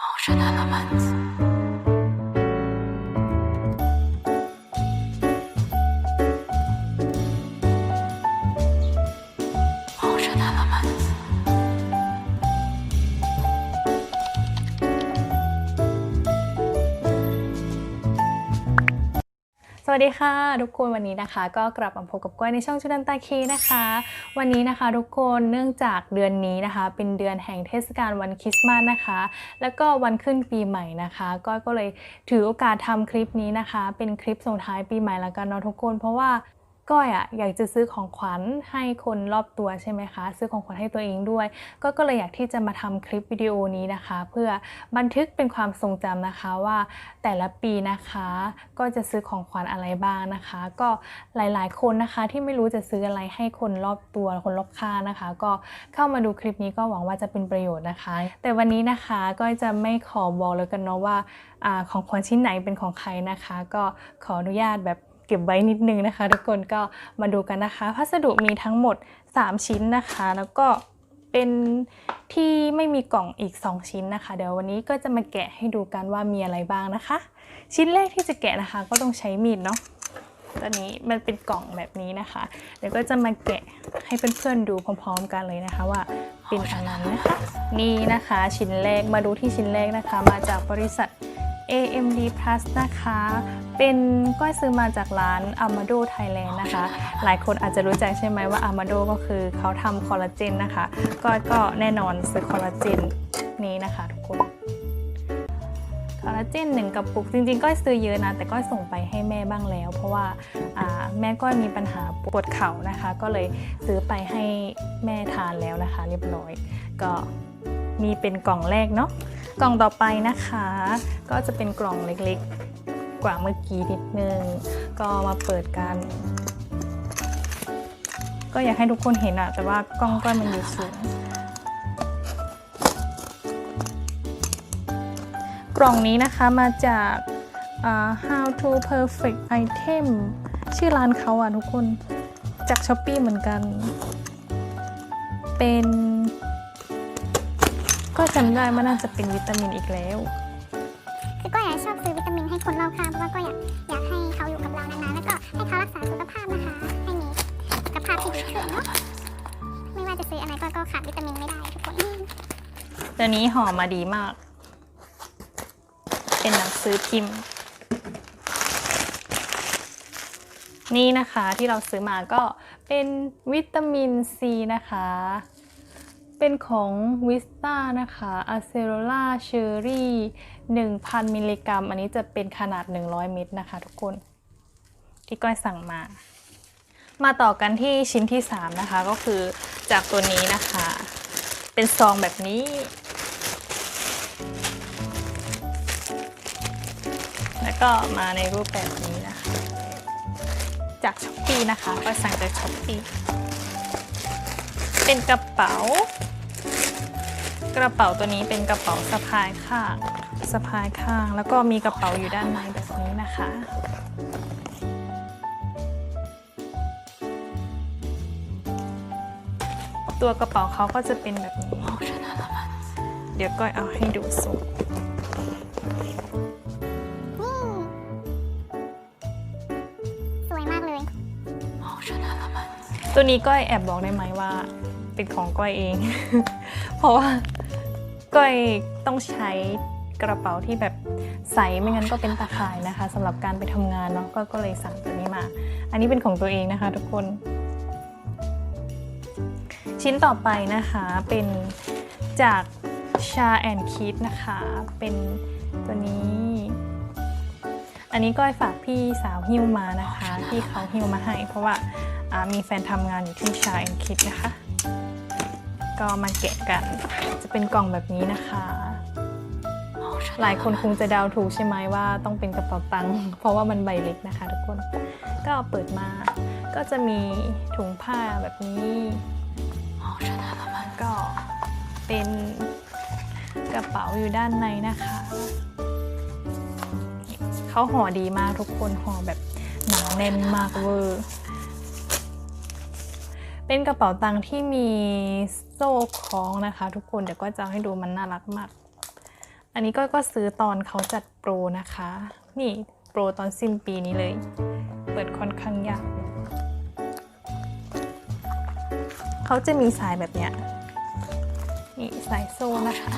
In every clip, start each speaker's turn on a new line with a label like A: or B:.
A: 陌生的
B: 门。 วัสดีค่ะ ทุกคนวันนี้นะคะ ก็กลับมาพบกับก้อยในช่องชุดันตาคีนะคะ วันนี้นะคะ ทุกคนเนื่องจากเดือนนี้นะคะ เป็นเดือนแห่งเทศกาลวันคริสต์มาสนะคะ แล้วก็วันขึ้นปีใหม่นะคะก้อยก็เลยถือโอกาสทำคลิปนี้นะคะ เป็นคลิปส่งท้ายปีใหม่แล้วกันเนาะทุกคน เพราะว่า ก้อยอะอยากจะซื้อของขวัญให้คนรอบตัวใช่ไหมคะ ซื้อของขวัญให้ตัวเองด้วย ก็ก็เลยอยากที่จะมาทำคลิปวิดีโอนี้นะคะ เพื่อบันทึกเป็นความทรงจำนะคะว่าแต่ละปีนะคะ ก็จะซื้อของขวัญอะไรบ้างนะคะ ก็หลายๆ คนนะคะที่ไม่รู้จะซื้ออะไรให้คนรอบตัวคนรอบข้างนะคะ ก็เข้ามาดูคลิปนี้ก็หวังว่าจะเป็นประโยชน์นะคะ แต่วันนี้นะคะก็จะไม่ขอบอกเลยกันเนาะว่าอาของขวัญชิ้นไหนเป็นของใครนะคะ ก็ขออนุญาตแบบ เก็บไว้นิดนึงนะคะ ทุกคนก็มาดูกันนะคะ พัสดุมีทั้งหมด 3 ชิ้นนะคะ แล้วก็เป็นที่ไม่มีกล่องอีก 2 ชิ้นนะคะ เดี๋ยววันนี้ก็จะมาแกะให้ดูกันว่ามีอะไรบ้างนะคะ ชิ้นแรกที่จะแกะนะคะ ก็ต้องใช้มีดเนาะตอนนี้มันเป็นกล่องแบบนี้นะคะ เดี๋ยวก็จะมาแกะให้เพื่อนๆดูพร้อมๆกันเลยนะคะว่าเป็นอะไรนะคะ นี่นะคะชิ้นแรกมาดูที่ชิ้นแรกนะคะ มาจากบริษัท AMD Plus นะคะ เป็นก้อยซื้อมาจากร้าน Amado Thailand นะคะ หลายคนอาจจะรู้จักใช่ไหมว่า Amado ก็คือเขาทำคอลลาเจนนะคะ ก้อยก็แน่นอนซื้อคอลลาเจนนี้นะคะทุกคนคอลลาเจนหนึ่งกระปุกจริงๆก้อยซื้อเยอะนะ แต่ก้อยส่งไปให้แม่บ้างแล้ว เพราะว่าอ่าแม่ก้อยมีปัญหาปวดเข่านะคะ ก็เลยซื้อไปให้แม่ทานแล้วนะคะ เรียบร้อย ก็มีเป็นกล่องแรกเนาะ กล่องต่อไปนะคะ ก็จะเป็นกล่องเล็กๆ กว่าเมื่อกี้นิดนึง ก็มาเปิดกัน ก็อยากให้ทุกคนเห็นอะแต่ว่ากล้องก้อยมันอยู่สูงกล่องนี้นะคะมาจากอ่า how to perfect item ชื่อร้านเขาอะทุกคนจากช้อปปีเหมือนกัน เป็น ก็จำได้ว่าน่าจะเป็นวิตามินอีกแล้ว
C: คือก็อยากชอบซื้อวิตามินให้คนรอบข้างเพราะว่าก็อยากอยากให้เขาอยู่กับเรานานๆแล้วก็ให้เขารักษาสุขภาพนะคะให้มีสุขภาพที่ดีขึ้นเนาะไม่ว่าจะซื้ออะไรก็ก็ขาดวิตามินไม่ได้ทุกคน
B: ตัวนี้ห่อมาดีมาก เป็นหนังสือพิมพ์ นี่นะคะที่เราซื้อมาก็เป็นวิตามินซีนะคะ เป็นของวิสตานะคะอะเซโรล่าเชอรี่1,000 มิลลิกรัม อันนี้จะเป็นขนาด 100 เม็ดนะคะทุกคน ที่ก้อยสั่งมา มาต่อกันที่ชิ้นที่ 3 นะคะ ก็คือจากตัวนี้นะคะ เป็นซองแบบนี้ แล้วก็มาในรูปแบบนี้นะคะ จากช้อปปีนะคะ ก็สั่งจากช้อปปีเป็นกระเป๋า กระเป๋าตัวนี้เป็นกระเป๋าสะพายข้างสะพายข้าง แล้วก็มีกระเป๋าอยู่ด้านในแบบนี้นะคะ ตัวกระเป๋าเขาก็จะเป็นแบบนี้
A: Ocean Elements.
B: เดี๋ยวก้อยเอาให้ดูสูง
C: นี่สวยมากเลย
A: Ocean Elements.
B: ตัวนี้ก้อยแอบบอกได้ไหมว่า เป็นของก้อยเอง เพราะว่า ก้อยต้องใช้กระเป๋าที่แบบใสไม่งั้นก็เป็นตาข่ายนะคะสำหรับการไปทำงานเนาะก็ก็เลยสั่งตัวนี้มา อันนี้เป็นของตัวเองนะคะ ทุกคน ชิ้นต่อไปนะคะเป็นจากชาแอนคิดนะคะ เป็นตัวนี้ อันนี้ก้อยฝากพี่สาวหิ้วมานะคะ ที่เขาหิ้วมาให้ เพราะว่าอ่ามีแฟนทำงานอยู่ที่ชาแอนคิดนะคะ ก็มาแกะกัน จะเป็นกล่องแบบนี้นะคะ หลายคนคงจะเดาถูกใช่ไหมว่าต้องเป็นกระเป๋าตังค์เพราะว่ามันใบเล็กนะคะ ทุกคน ก็เปิดมา ก็จะมีถุงผ้าแบบนี้ก็เป็นกระเป๋าอยู่ด้านในนะคะเขาห่อดีมากทุกคนห่อแบบหนาแน่นมากเวอร์ เป็นกระเป๋าตังค์ที่มีโซ่คล้องนะคะ ทุกคนเดี๋ยวก็จะให้ดูมันน่ารักมาก อันนี้ก็ก็ซื้อตอนเขาจัดโปรนะคะ นี่โปรตอนสิ้นปีนี้เลย เปิดค่อนข้างยากเขาจะมีสายแบบเนี้ยนี่สายโซ่นะคะ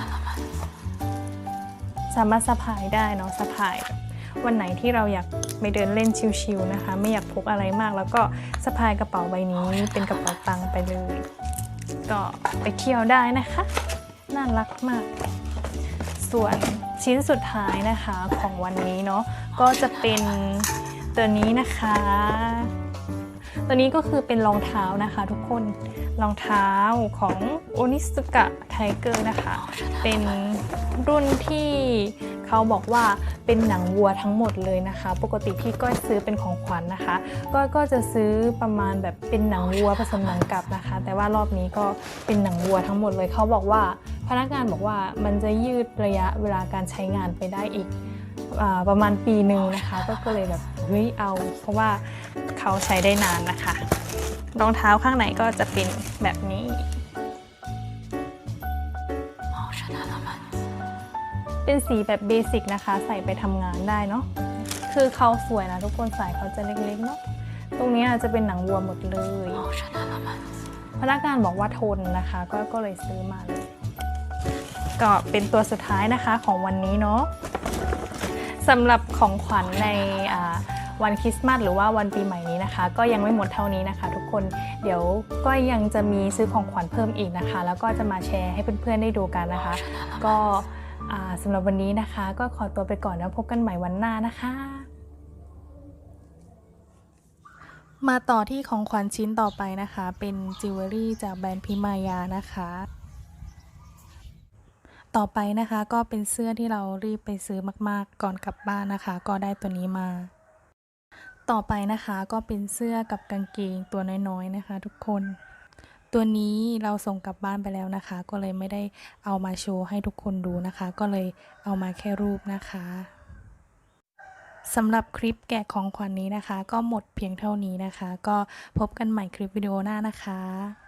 B: สามารถสะพายได้เนาะสะพาย วันไหนที่เราอยากไปเดินเล่นชิลๆนะคะ ไม่อยากพกอะไรมาก แล้วก็สะพายกระเป๋าใบนี้เป็นกระเป๋าตังค์ไปเลย ก็ไปเที่ยวได้นะคะ น่ารักมาก ส่วนชิ้นสุดท้ายนะคะของวันนี้เนาะก็จะเป็นตัวนี้นะคะ ตัวนี้ก็คือเป็นรองเท้านะคะทุกคนรองเท้าของโอนิสกะไทเกอร์นะคะ เป็นรุ่นที่ เขาบอกว่าเป็นหนังวัวทั้งหมดเลยนะคะ ปกติที่ก้อยซื้อเป็นของขวัญนนะคะ ก้อยก็จะซื้อประมาณแบบเป็นหนังวัวผสมหนังกลับนะคะ แต่ว่ารอบนี้ก็เป็นหนังวัวทั้งหมดเลยเขาบอกว่าพนักงานบอกว่ามันจะยืดระยะเวลาการใช้งานไปได้อีกอประมาณปีหนึ่งนะคะก็ก็เลยแบบเฮ้ยเอา เพราะว่าเขาใช้ได้นานนะคะรองเท้าข้างในก็จะเป็นแบบนี้ เป็นสีแบบเบสิกนะคะ ใส่ไปทำงานได้เนาะคือเขาสวยนะทุกคนใส่เขาจะเล็กๆเนาะตรงนี้จะเป็นหนังวัวหมดเลยพนักงานบอกว่าทนนะคะ ก็ก็เลยซื้อมาเลยก็เป็นตัวสุดท้ายนะคะของวันนี้เนาะสำหรับของขวัญในวันคริสต์มาสหรือว่าวันปีใหม่นี้นะคะ ก็ยังไม่หมดเท่านี้นะคะ ทุกคนเดี๋ยวก็ยังจะมีซื้อของขวัญเพิ่มอีกนะคะ แล้วก็จะมาแชร์ให้เพื่อนๆได้ดูกันนะคะ ก็ สำหรับวันนี้นะคะ ก็ขอตัวไปก่อนแล้วพบกันใหม่วันหน้านะคะ มาต่อที่ของขวัญชิ้นต่อไปนะคะ เป็นจิวเวลรี่จากแบรนด์พิมายานะคะ ต่อไปนะคะก็เป็นเสื้อที่เรารีบไปซื้อมากๆ ก่อนกลับบ้านนะคะ ก็ได้ตัวนี้มา ต่อไปนะคะก็เป็นเสื้อกับกางเกงตัวน้อยๆนะคะ ทุกคน ตัวนี้เราส่งกลับบ้านไปแล้วนะคะ ก็เลยไม่ได้เอามาโชว์ให้ทุกคนดูนะคะ ก็เลยเอามาแค่รูปนะคะสำหรับคลิปแกะของขวัญนนี้นะคะ ก็หมดเพียงเท่านี้นะคะ ก็พบกันใหม่คลิปวิดีโอหน้านะคะ